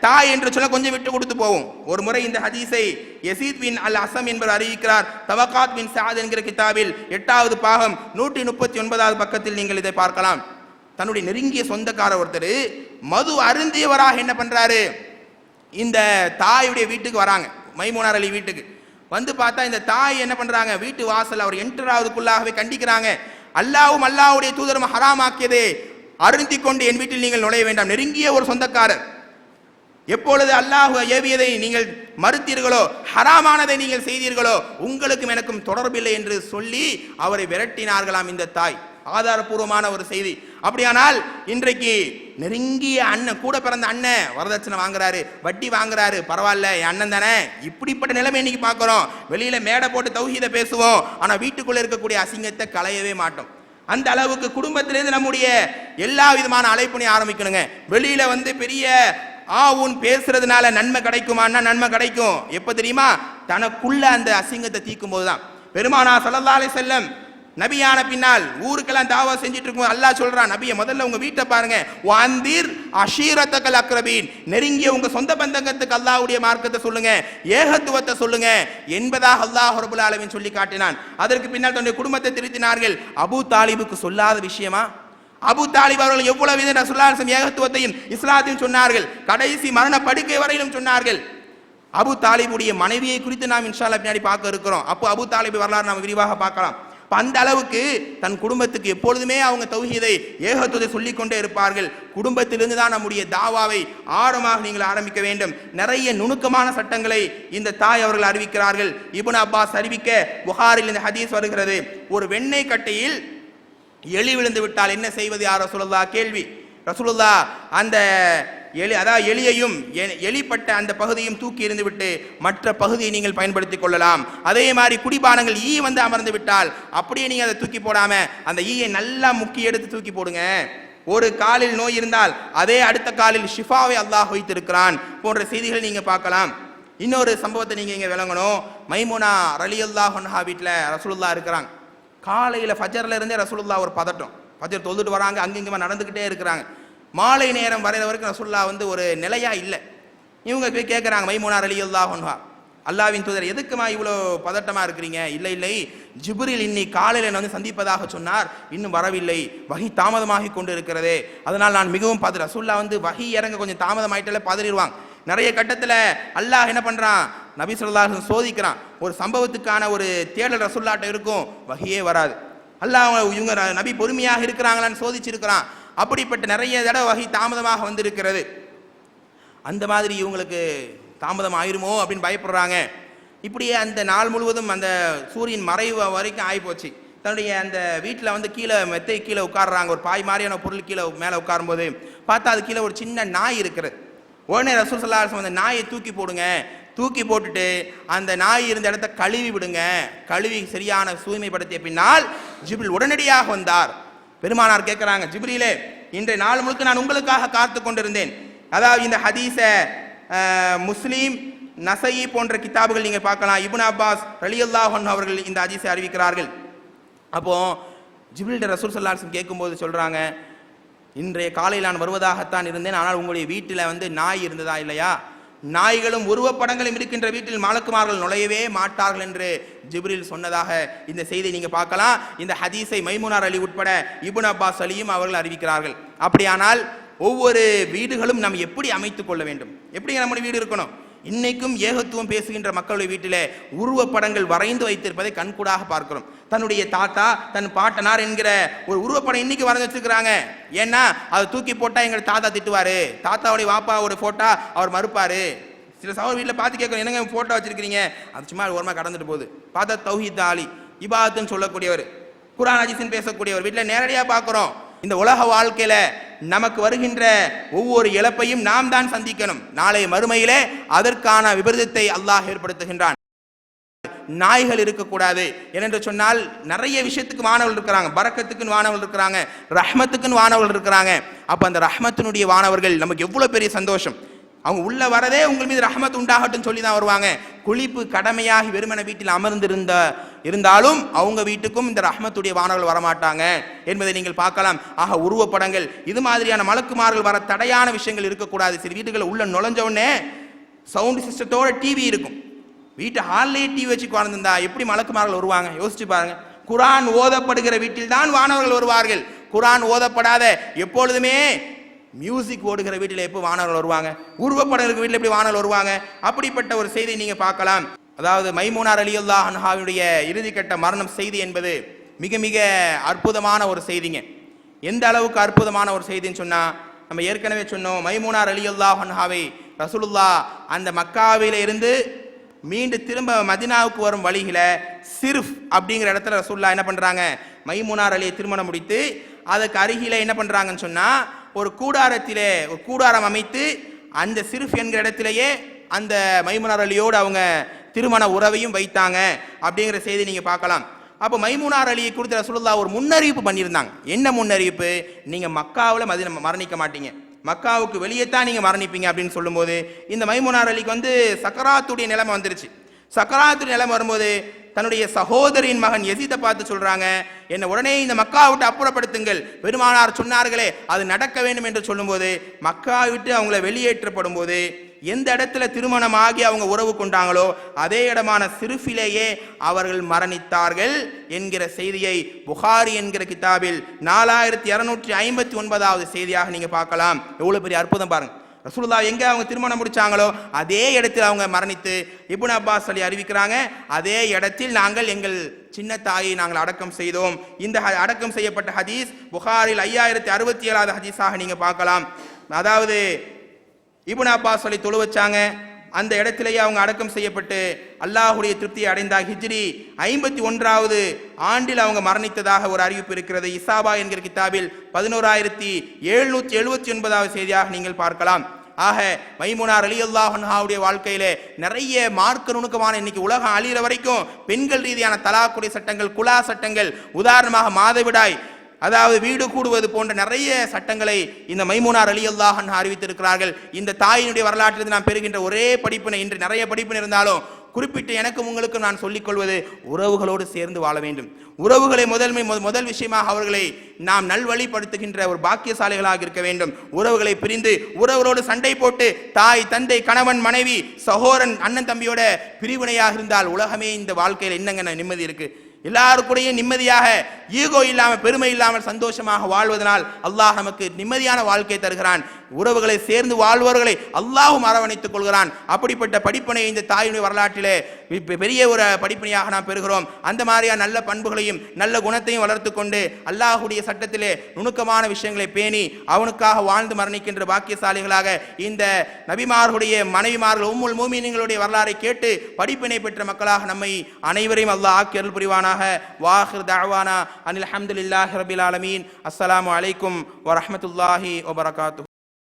தாய் என்று சொல்ல கொஞ்சம் விட்டு கொடுத்து போவோம். ஒரு முறை இந்த ஹதீஸை யசீத் பின் அல் அசம் என்பவர் அறிவிக்கிறார். தவகாத் பின் சாத் என்கிற கிதாபில் எட்டாவது பாகம் நூற்றி முப்பத்தி ஒன்பதாவது பக்கத்தில் நீங்கள் இதை பார்க்கலாம். தன்னுடைய நெருங்கிய சொந்தக்கார ஒருத்தர் மது அருந்தியவராக என்ன பண்ணுறாரு இந்த தாயுடைய வீட்டுக்கு வராங்க. மைமோனார் அலி வீட்டுக்கு. வந்து பார்த்தா இந்த தாய் என்ன பண்ணுறாங்க வீட்டு வாசல் அவர் என்டர் ஆகுதுக்குள்ளாகவே கண்டிக்கிறாங்க. அல்லாவும் அல்லாவுடைய தூதரும் ஹராமாக்கியதே. அருந்தி கொண்டு என் வீட்டில் நீங்கள் நுழைய வேண்டாம். நெருங்கிய ஒரு சொந்தக்காரர். எப்பொழுது அல்லாஹ் ஏவியதை நீங்கள் மறுத்தீர்களோ ஹராமானதை நீங்கள் செய்தீர்களோ உங்களுக்கும் எனக்கும் தொடர்பில்லை என்று சொல்லி அவரை விரட்டினார்களாம் இந்த தாய். ஆதாரபூர்வமான ஒரு செய்தி. அப்படியானால் இன்றைக்கு நெருங்கிய அண்ணன் கூட பிறந்த அண்ணன் வரதட்சணை வாங்குறாரு வட்டி வாங்குறாரு பரவாயில்ல என் அண்ணன் தானே. இப்படிப்பட்ட நிலைமை இன்னைக்கு பார்க்குறோம். வெளியில மேடை போட்டு தௌஹீத பேசுவோம். ஆனா வீட்டுக்குள்ள இருக்கக்கூடிய அசிங்கத்தை களையவே மாட்டோம். அந்த அளவுக்கு குடும்பத்திலேருந்து நம்முடைய எல்லா விதமான அழைப்புனையும் ஆரம்பிக்கணுங்க. வெளியில வந்து பெரிய ஆ உன் பேசுறதுனால நன்மை கிடைக்குமான்னா நன்மை கிடைக்கும். எப்ப தெரியுமா? தனக்குள்ள அந்த அசிங்கத்தை தீக்கும் போதுதான் பெருமானா ஸல்லல்லாஹு அலைஹி செல்லம் நபியான பின்னால் ஊருக்கெல்லாம் தாவா செஞ்சுட்டு இருக்கும் அல்லாஹ் சொல்றான் நபியை முதல்ல உங்க வீட்டை பாருங்க. வாந்தீர் அஷீரத்தக்கல் அக்ரபீன். நெருங்கிய உங்க சொந்த பந்தங்கத்துக்கு அல்லாவுடைய மார்க்கத்தை சொல்லுங்க. ஏகத்துவத்தை சொல்லுங்க. என்பதாக அல்லாஹ் ஹொரபுல் ஆலமின் சொல்லி காட்டினான். அதற்கு பின்னால் தன்னுடைய குடும்பத்தை திருத்தினார்கள். அபு தாலிபுக்கு சொல்லாத விஷயமா? அபு தாலிப் அவர்கள் எவ்வளவு வித ரசூலுல்லாஹி ஏகத்துவத்தையும் இஸ்லாத்தையும் சொன்னார்கள். கடைசி மரண படுக்கை வரையிலும் சொன்னார்கள். அபு தாலிபுடைய மனைவியை குறித்து நாம் இன்ஷால்லா பின்னாடி பார்க்க இருக்கிறோம். அப்போ அபு தாலிபு வரலாறு நாம் விரிவாக பார்க்கலாம். இப்போ அந்த அளவுக்கு தன் குடும்பத்துக்கு எப்பொழுதுமே அவங்க தௌஹீதை ஏகத்துவத்தை சொல்லிக்கொண்டே இருப்பார்கள். குடும்பத்திலிருந்து தான் நம்முடைய தாவாவை ஆழமாக நீங்கள் ஆரம்பிக்க வேண்டும். நிறைய நுணுக்கமான சட்டங்களை இந்த தாய் அவர்கள் அறிவிக்கிறார்கள். இபுன் அப்பாஸ் அறிவிக்க புகாரில் இந்த ஹதீஸ் வருகிறது. ஒரு வெண்ணெய் கட்டையில் எலி விழுந்து விட்டால் என்ன செய்வது? யார் ரசூலுல்லா கேள்வி. ரசூலுல்லா அந்த எலி அதாவது எலியையும் எ- எலிப்பட்ட அந்த பகுதியும் தூக்கி இருந்துவிட்டு மற்ற பகுதியை நீங்கள் பயன்படுத்திக் கொள்ளலாம். அதே மாதிரி குடிபானங்கள் ஈ வந்து அமர்ந்து விட்டால் அப்படியே நீங்கள் அதை தூக்கி போடாம அந்த ஈயை நல்லா முக்கி எடுத்து தூக்கி போடுங்க. ஒரு காலில் நோய் இருந்தால் அதே அடுத்த காலில் ஷிஃபாவை அல்லாஹ் வைத்திருக்கிறான் போன்ற செய்திகளை நீங்கள் பார்க்கலாம். இன்னொரு சம்பவத்தை நீங்கள் இங்கே விளங்கணும். மைமுனா ரலி அல்லாஹ் வீட்டில் ரசூலுல்லா இருக்கிறாங்க. காலையில் ஃபஜர்ல இருந்தே ரசூலுல்லா ஒரு பதட்டம். ஃபஜர் தொழுதுட்டு வராங்க அங்கிங்கமா நடந்துக்கிட்டே இருக்கிறாங்க. மாலை நேரம் வரைகிற வரைக்கும் ரசுல்லா வந்து ஒரு நிலையா இல்லை. இவங்க போய் கேட்குறாங்க மைமூனா அலி அல்லாஹா அல்லாவின் தூதர் எதுக்குமா இவ்வளோ பதட்டமா இருக்கிறீங்க? இல்லை இல்லை. ஜிபுரில் இன்னி காலையில் என்னை வந்து சந்திப்பதாக சொன்னார். இன்னும் வரவில்லை. வகி தாமதமாகி கொண்டு இருக்கிறதே அதனால் நான் மிகவும் பதற ரசுல்லா வந்து வகி இறங்க கொஞ்சம் தாமதமாயிட்டாலே பதறிடுவாங்க. நிறைய கட்டத்தில் அல்லாஹ் என்ன பண்ணுறான் நபி சொல்லாஹன் சோதிக்கிறான். ஒரு சம்பவத்துக்கான ஒரு தேடல் ரசுல்லாட்ட இருக்கும். வகையே வராது. அல்லாஹ் இவங்க நபி பொறுமையாக இருக்கிறாங்களான்னு சோதிச்சிருக்கிறான். அப்படிப்பட்ட நிறைய தடவை வகை தாமதமாக வந்திருக்கிறது. அந்த மாதிரி இவங்களுக்கு தாமதம் ஆயிருமோ அப்படின்னு பயப்படுறாங்க. இப்படியே அந்த நாள் முழுவதும் அந்த சூரியன் மறைவு வரைக்கும் ஆகிப்போச்சு தன்னுடைய அந்த வீட்டில் வந்து கீழே மெத்தை கீழே உட்காடுறாங்க ஒரு பாய் மாதிரியான பொருள் கீழே மேலே உட்காரும்போது பார்த்தா அது கீழே ஒரு சின்ன நாய் இருக்கிறது உடனே ரசூல் ஸல்லல்லாஹு அந்த நாயை தூக்கி போடுங்க. தூக்கி போட்டுட்டு அந்த நாய் இருந்த இடத்த கழுவி விடுங்க. கழுவி சரியான தூய்மைப்படுத்திய பின்னால் ஜிபில் உடனடியாக வந்தார். பெருமானார் கேட்குறாங்க ஜிப்ரிலே இன்றைய நாள் முழுக்க நான் உங்களுக்காக காத்து கொண்டிருந்தேன். அதாவது இந்த ஹதீஸ முஸ்லீம் நசையி போன்ற கிதாபுகள் நீங்கள் பார்க்கலாம். இபுன் அப்பாஸ் ரலியுல்லாஹன் அவர்கள் இந்த ஹதீஸை அறிவிக்கிறார்கள். அப்போ ஜிப்ரில் ரசூல் சல்லாஹம் கேட்கும்போது சொல்கிறாங்க இன்றைய காலையில் நான் வருவதாகத்தான் இருந்தேன். ஆனால் உங்களுடைய வீட்டில் வந்து நாய் இருந்ததா இல்லையா? நாய்களும் உருவப்படங்களும் இருக்கின்ற வீட்டில் மாலக்குமார்கள் நுழையவே மாட்டார்கள் என்று ஜிப்ரில் சொன்னதாக இந்த செய்தியை நீங்கள் பார்க்கலாம். இந்த ஹதீஸை மைமுனார் அலி உட்பட இபுன் அப்பாஸ் அலியும் அவர்கள் அறிவிக்கிறார்கள். அப்படியானால் ஒவ்வொரு வீடுகளும் நாம் எப்படி அமைத்துக் கொள்ள வேண்டும்? எப்படி நம்முடைய வீடு இருக்கணும்? இன்னைக்கும் ஏகத்துவம் பேசுகின்ற மக்களுடைய வீட்டிலே உருவப்படங்கள் வரைந்து வைத்திருப்பதை கண்கூடாக பார்க்கிறோம். தன்னுடைய தாத்தா தன் பாட்டனார் என்கிற ஒரு உருவப்படம் இன்னைக்கு வரைஞ்சு வச்சிருக்கிறாங்க. ஏன்னா அதை தூக்கி போட்டா எங்க தாத்தா திட்டுவாரு. தாத்தாவுடைய வாப்பாவோட போட்டா அவர் மறுப்பாரு. சில சகோதர வீட்டில் பார்த்து கேட்கணும் என்னங்க போட்டோ வச்சிருக்கிறீங்க? அது சும்மா ஓரமாக கடந்துட்டு போகுது. பார்த்தா தௌஹித் ஆலி இபாத்துன்னு சொல்லக்கூடியவர் குரான் அஜிசின் பேசக்கூடியவர். வீட்டில் நேரடியாக பார்க்குறோம். இந்த உலக வாழ்க்கையில நமக்கு வருகின்ற ஒவ்வொரு இழப்பையும் நாம் தான் சந்திக்கணும். நாளை மறுமையிலே அதற்கான விபரீதத்தை அல்லாஹ் ஏற்படுத்துகின்றான். நாய்கள் இருக்கக்கூடாது. ஏனென்று சொன்னால் நிறைய விஷயத்துக்கு வானவர்கள் இருக்கிறாங்க. பறக்கத்துக்குன்னு வானவர்கள் இருக்கிறாங்க. ரஹ்மத்துக்குன்னு வானவர்கள் இருக்கிறாங்க. அப்ப அந்த ரஹ்மத்தினுடைய வானவர்கள் நமக்கு எவ்வளவு பெரிய சந்தோஷம்? அவங்க உள்ள வரதே உங்கள் மீது ரஹமத் உண்டாகட்டும் சொல்லி தான் வருவாங்க. குளிப்பு கடமையாகி வெறுமன வீட்டில் அமர்ந்திருந்த இருந்தாலும் அவங்க வீட்டுக்கும் இந்த ரஹமத்துடைய வானவர்கள் வரமாட்டாங்க என்பதை நீங்கள் பார்க்கலாம். ஆக உருவப்படங்கள் இது மாதிரியான மலக்குமார்கள் வர தடையான விஷயங்கள் இருக்கக்கூடாது. சில வீட்டுகள் உள்ள நுழைஞ்ச உடனே சவுண்ட் சிஸ்டத்தோட டிவி இருக்கும். வீட்டு ஹால்லேயே டிவி வச்சு உட்கார்ந்திருந்தா எப்படி மலக்குமார்கள் வருவாங்க? யோசிச்சு பாருங்க. குரான் ஓதப்படுகிற வீட்டில் தான் வானவர்கள் வருவார்கள். குரான் ஓதப்படாத எப்பொழுதுமே மியூசிக் ஓடுகிற வீட்டில் எப்போ வானவர்கள் வருவாங்க? உருவப்படம் இருக்கிற வீட்டில் எப்படி வானவர்கள் வருவாங்க? அப்படிப்பட்ட ஒரு செய்தியை நீங்கள் பார்க்கலாம். அதாவது மைமூனார் அலி அல்லா அன்ஹாவுடைய இறுதிக்கட்ட மரணம் செய்தி என்பது மிக மிக அற்புதமான ஒரு செய்திங்க. எந்த அளவுக்கு அற்புதமான ஒரு செய்தின்னு சொன்னால் நம்ம ஏற்கனவே சொன்னோம் மைமூனார் அலி அல்லா அன்ஹாவை ரசூலுல்லா அந்த மக்காவில இருந்து மீண்டு திரும்ப மதினாவுக்கு வரும் வழியில சிர்ஃப் அப்படிங்கிற இடத்துல ரசூல்லா என்ன பண்ணுறாங்க மைமூனார் அலியை திருமணம் முடித்து அதுக்கு அருகில என்ன பண்ணுறாங்கன்னு சொன்னால் ஒரு கூடாரத்திலே ஒரு கூடாரம் அமைத்து அந்த சிறுஃப் என்கிற இடத்திலேயே அந்த மைமுனார் அலியோடு அவங்க திருமண உறவையும் வைத்தாங்க அப்படிங்கிற செய்தி நீங்கள் பார்க்கலாம். அப்போ மைமுனார் அலியை குறித்து ரசூலுல்லா ஒரு முன்னறிவிப்பு பண்ணியிருந்தாங்க. என்ன முன்னறிவிப்பு? நீங்கள் மக்காவில் மதி மரணிக்க மாட்டீங்க. மக்காவுக்கு வெளியே தான் நீங்கள் மரணிப்பீங்க அப்படின்னு சொல்லும்போது இந்த மைமுனார் அலிக்கு வந்து சக்கராத்துடைய நிலைமை வந்துருச்சு. சக்கராத்துடைய நிலைமை வரும்போது தன்னுடைய சகோதரின் மகன் எசிதை பார்த்து சொல்றாங்க என்னை உடனே இந்த மக்கா விட்டு அப்புறப்படுத்துங்கள். பெருமானார் சொன்னார்களே அது நடக்க வேண்டும் என்று சொல்லும்போது மக்கா விட்டு அவங்கள வெளியேற்றப்படும் போது எந்த இடத்துல திருமணமாகி அவங்க உறவு கொண்டாங்களோ அதே இடமான சிறுஃபிலேயே அவர்கள் மரணித்தார்கள் என்கிற செய்தியை புகாரி என்கிற கிதாபில் நாலாயிரத்தி இரநூற்றி ஐம்பத்தி ஒன்பதாவது செய்தியாக நீங்கள் பார்க்கலாம். எவ்வளோ பெரிய அற்புதம் பாருங்கள் ரசூலுல்லா எங்க அவங்க திருமணம் முடிச்சாங்களோ அதே இடத்தில் அவங்க மரணித்து இபுன் அப்பாஸ் அலி அறிவிக்கிறாங்க அதே இடத்தில் நாங்கள் எங்கள் சின்ன தாயை நாங்கள் அடக்கம் செய்தோம். இந்த ஹ- அடக்கம் செய்யப்பட்ட ஹதீஸ் புகாரில் ஐயாயிரத்தி அறுபத்தி ஏழாவது ஹதீஸாக நீங்க பார்க்கலாம். அதாவது இபுன் அப்பாஸ் சொல்லி தொழு வச்சாங்க அந்த இடத்திலேயே அவங்க அடக்கம் செய்யப்பட்டு அல்லாஹுடைய திருப்தியை அடைந்தார். ஹிஜ்ரி ஐம்பத்தி ஒன்றாவது ஆண்டில் அவங்க மரணித்ததாக ஒரு அறிவிப்பு இருக்கிறது. இசாபா என்கிற கிதாபில் பதினோராயிரத்தி எழுநூற்றி எழுபத்தி ஒன்பதாவது செய்தியாக நீங்கள் பார்க்கலாம். ஆக மைமுனார் அலி அல்லாஹன்ஹாவுடைய வாழ்க்கையிலே நிறைய மார்க்க நுணுக்கமான இன்னைக்கு உலகம் அழிகிற வரைக்கும் பெண்கள் ரீதியான தலாக்குடி சட்டங்கள் குலா சட்டங்கள் உதாரணமாக மாதவிடாய் அதாவது வீடு கூடுவது போன்ற நிறைய சட்டங்களை இந்த மைமுனார் அலி அல்லாஹன் அறிவித்திருக்கிறார்கள். இந்த தாயினுடைய வரலாற்றிலிருந்து நாம் பெறுகின்ற ஒரே படிப்பினை இன்று நிறைய படிப்பினை இருந்தாலும் குறிப்பிட்டு எனக்கும் உங்களுக்கும் நான் சொல்லிக் கொள்வது உறவுகளோடு சேர்ந்து வாழ வேண்டும். உறவுகளை முதன்மை முத- முதல் விஷயமாக அவர்களை நாம் நல்வழிப்படுத்துகின்ற ஒரு பாக்கியசாலிகளாக இருக்க வேண்டும். உறவுகளை பிரிந்து உறவுகளோடு சண்டை போட்டு தாய் தந்தை கணவன் மனைவி சகோரன் அண்ணன் தம்பியோட பிரிவினையாக இருந்தால் உலகமே இந்த வாழ்க்கையில் என்னங்க நிம்மதி இருக்குது எல்லாருக்கூடையும் நிம்மதியாக ஈகோ இல்லாமல் பெருமை இல்லாமல் சந்தோஷமாக வாழ்வதனால் அல்லாஹ் நமக்கு நிம்மதியான வாழ்க்கை தருகிறான். உறவுகளை சேர்ந்து வாழ்வர்களை அல்லாஹும் அரவணைத்துக் கொள்கிறான். அப்படிப்பட்ட படிப்பினை இந்த தாயினுடைய வரலாற்றிலே பெரிய ஒரு படிப்பினையாக நாம் பெறுகிறோம். அந்த மாதிரியான நல்ல பண்புகளையும் நல்ல குணத்தையும் வளர்த்து கொண்டு அல்லாஹுடைய சட்டத்திலே நுணுக்கமான விஷயங்களை பேணி அவனுக்காக வாழ்ந்து மரணிக்கின்ற பாக்கியசாலிகளாக இந்த நபிமார்களுடைய மனைவிமார்கள் உம்முல் மூமின்களுடைய வரலாறை கேட்டு படிப்பினை பெற்ற மக்களாக நம்மை அனைவரையும் அல்லாஹ் ஆக்கி அருள் புரிவானாக. ہے وآخر دعوانا أن الحمد لله رب العالمین السلام علیکم ورحمة اللہ وبرکاتہ